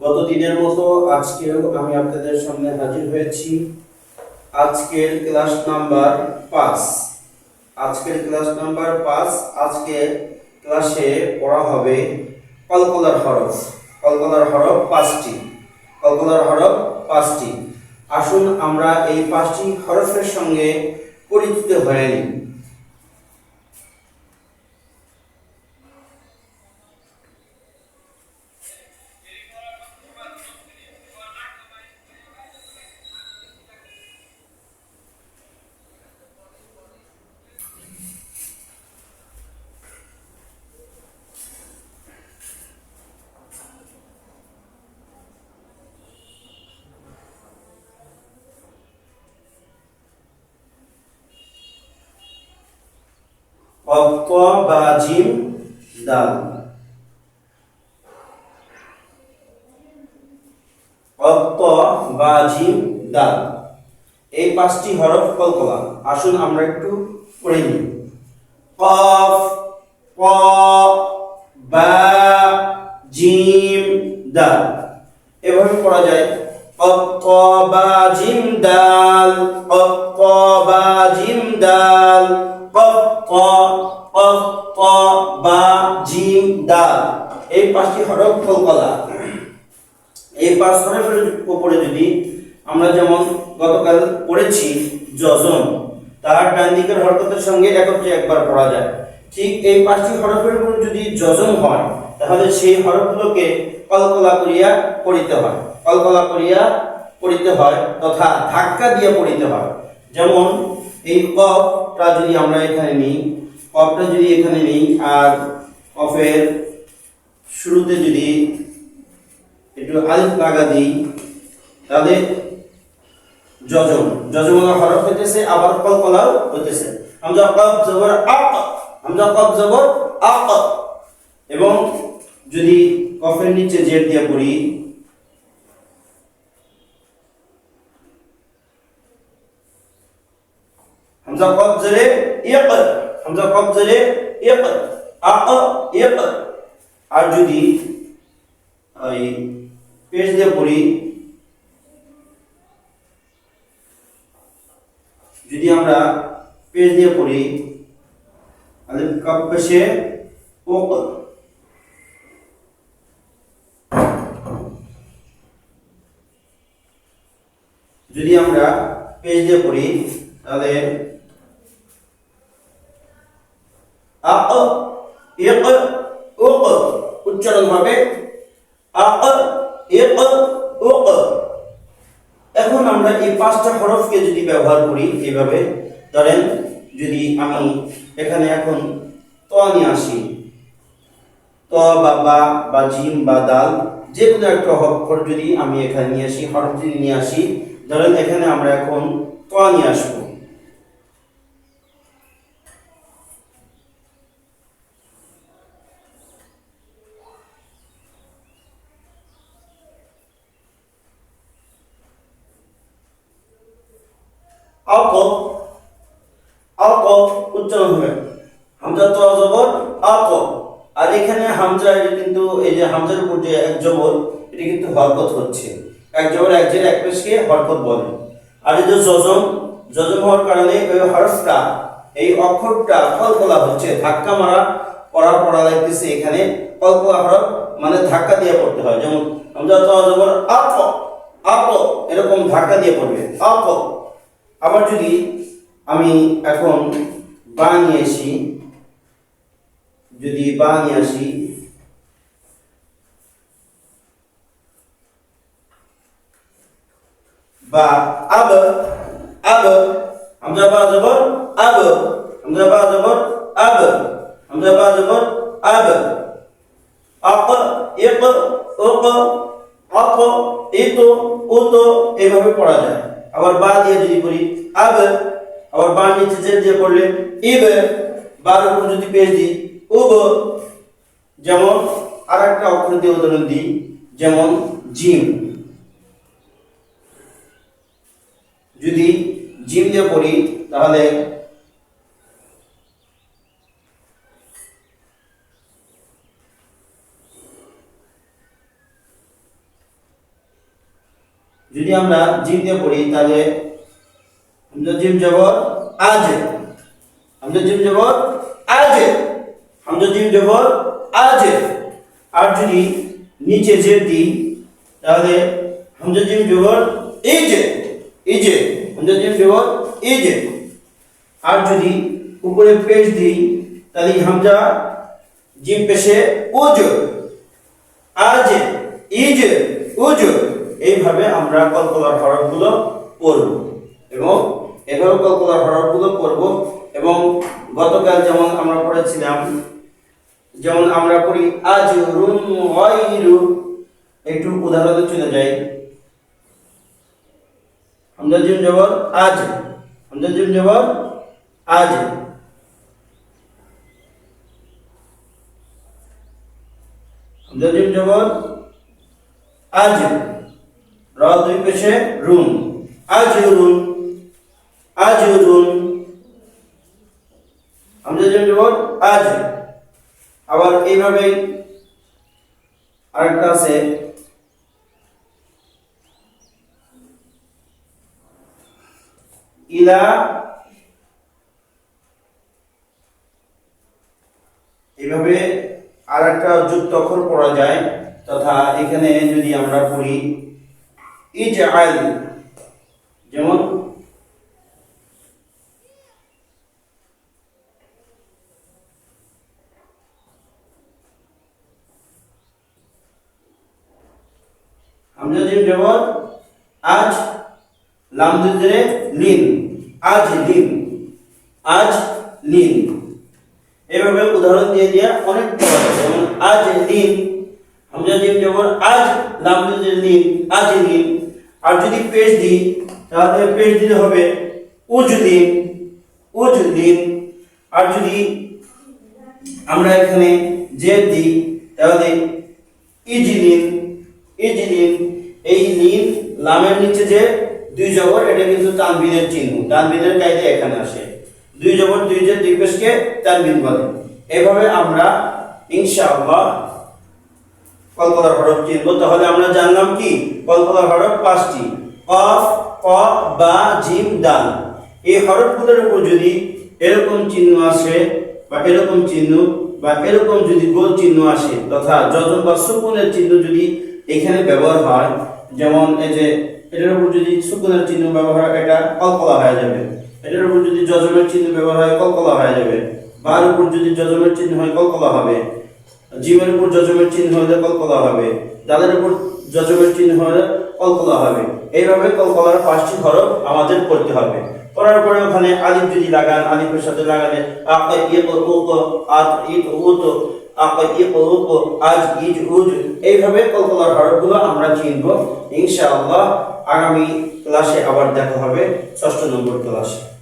গত দিনের মতো আজকেও আমি আপনাদের সামনে হাজির হয়েছি। আজকের ক্লাস নাম্বার পাঁচ। আজকের ক্লাস নাম্বার পাঁচ আজকের ক্লাসে পড়া হবে কলকলার হরফ। কলকলার হরফ পাঁচটি। কলকলার হরফ পাঁচটি। আসুন আমরা এই পাঁচটি হরফের সঙ্গে পরিচিত হয়ে নিই। অক্ত বা দাল অক্ত বা জিম দাল এই পাঁচটি হরফ কলকলা। আসুন আমরা একটু পড়ে নিই। কফ ক, বা, জিম দাল এভাবে পড়া যায়। অক্ত দাল অক্ত দাল কফ, ক বা, জিম, দাল। এই পাঁচটি হরফ কলকলা এই পাঁচ হরফের উপরে যদি আমরা যেমন গতকাল পড়েছি যজন, তার ডান দিকের সঙ্গে একত্রে একবার পড়া যায়। ঠিক এই পাঁচটি হরফের উপর যদি যজন হয়, তাহলে সেই হরফগুলোকে কলকলা করিয়া পড়িতে হয়। কলকলা করিয়া পড়িতে হয় তথা ধাক্কা দিয়ে পড়িতে হয়। যেমন এই কপটা যদি আমরা এখানে নিই, কপটা যদি এখানে নিই, আর কফের শুরুতে যদি একটু আলিফ লাগা দিই, তাহলে যজম যজমালা হরফ হইতেছে, আবার কলকলাও হইতেছে। হামজা কফ জবর আক হামজা কফ জবর আক এবং যদি কফের নিচে জের দিয়ে পড়ি হামজা কফ জেরে ইক হামজা কফ জেরে ইক আক ইক আর যদি ওই পেজ দিয়ে পড়ি, যদি আমরা পেজ দিয়ে পড়ি আলিফ কাপ পেশে ওক। যদি আমরা পেজ দিয়ে পড়ি, তাহলে আক ইক ওক উচ্চারণ হবে এখন আমরা এই পাঁচটা হরফকে যদি ব্যবহার করি এইভাবে ধরেন যদি আমি এখানে এখন ত নিয়ে আসি, ত, বা বা বা, জিম, বা, দাল, যে কোনো একটা অক্ষর যদি আমি এখানে নিয়ে আসি হরফ যদি নিয়ে আসি, ধরেন এখানে আমরা এখন ত নিয়ে আসব। আক আক উচ্চারণ হবে। হামজা তো জবর আক আর এখানে হামজা কিন্তু এই যে হামজার উপর যে এক জবর, এটা কিন্তু হরকত হচ্ছে। এক জবর, এক জের, এক পেশকে হরকত বলে। আর এই যে যজম যজম হওয়ার কারণে ওই হরফটা, এই অক্ষরটা কলকলা হচ্ছে। ধাক্কা মারা পড়া পড়া লাগতেছে এখানে। কলকলা হরফ মানে ধাক্কা দিয়ে পড়তে হয়। যেমন হামজা তো জবর আক আক এরকম ধাক্কা দিয়ে পড়বে। আক আবার যদি আমি এখন বা নিয়ে আসি, যদি বা নিয়ে আসি, বা আব আব, আমরা বা জবর আব, আমরা বা জবর আব, আমরা বা জবর আব। আক ইক উক আক, ইত, উত, এভাবে পড়া যায়। আবার বা দিয়ে যদি পড়ি আব, আবার বা নিচে জেল দিয়ে পড়লে, ইব, বার উপর যদি পেশ দিই, উব, যেমন আর একটা অক্ষর দিয়ে উদাহরণ দিই, যেমন জিম যদি জিম দিয়ে পড়ি, তাহলে যদি আমরা জিম দিয়ে পড়ি, তাহলে হামজা জিম আজ। হামজা জিম জবর আজ। হামজা জিম জবর আজ। আর যদি নিচে জের দিই, তাহলে হামজা জিম জবর ইজ ইজ হামজা জিম জবর ইজ আর যদি উপরে পেশ দিই, তাহলে হামজা জিম পেশে উজ আজ ইজ এইভাবে আমরা কলকলার হরফগুলো পড়ব এবং এভাবে কলকলার হরফগুলো পড়ব এবং গতকাল যেমন আমরা পড়েছিলাম, যেমন আমরা পড়ি আজ একটু উদাহরণে চলে যাই। হামজা জিম জবর আজ। হামজা জিম জবর আজ। হামজা জিম জবর আজ। দুই পেশে রুম আজ রুম আজ রুম হামজা আজ। আবার এইভাবেই আরেকটা আছে। ইলা এভাবে আর একটা যুক্ত অক্ষর পড়া যায়, তথা এখানে যদি আমরা পড়ি ইজ আইল যেমন হামজা জিম জবর আজ লাম দুজরে লিন আজ লিন আজ লিন এভাবে উদাহরণ দিয়ে দিয়া অনেক যেমন আজ লিন হামজা জিম জবর আজ লাম লিন আজ লিন আর যদি পেজ দিই, তাহলে পেজ দিলে হবে উজ লিন উজ লিন আর যদি আমরা এখানে জেদ দিই, তাহলে ইজলিন ইজলিন এই লিন লামের নিচে যে দুই জবর, এটা কিন্তু তানবিনের চিহ্ন। তানবিনের কায়দা এখানে আসে। দুই জবর, দুই যে দুই তানবিন বলে। এভাবে আমরা, ইনশাআল্লাহ কলকলার হরফ চিনব তাহলে আমরা জানলাম কি? কলকলার হরফ পাঁচটি। কফ, ক, বা, জিম, দাল। এই হরফগুলোর উপর যদি এরকম চিহ্ন আসে, বা এরকম চিহ্ন, বা এরকম যদি গোল চিহ্ন আসে, তথা যজন বা সুকুনের চিহ্ন যদি এখানে ব্যবহার হয়, যেমন এই যে এটার উপর যদি সুকুনের চিহ্ন ব্যবহার হয়, এটা কলকলা হয়ে যাবে। এটার উপর যদি যজমের চিহ্ন ব্যবহার হয়, কলকলা হয়ে যাবে। বার উপর যদি যজমের চিহ্ন হয়, কলকলা হবে। জিমের উপর যজমের চিহ্ন হলে কলকলা হবে। দালের উপর যজমের চিহ্ন হলে কলকলা হবে। এইভাবে কলকলার পাঁচটি হরফ আমাদের পড়তে হবে। পড়ার পরে ওখানে আলিফ যদি লাগান, আলিফের সাথে লাগালে আকা ইয়ে আত ইট উত আকা ইয়ে আজ ইজ উজ, এইভাবে কলকলার হরফগুলো আমরা চিনব। ইনশাআল্লাহ আগামী ক্লাসে আবার দেখা হবে, ষষ্ঠ নম্বর ক্লাসে।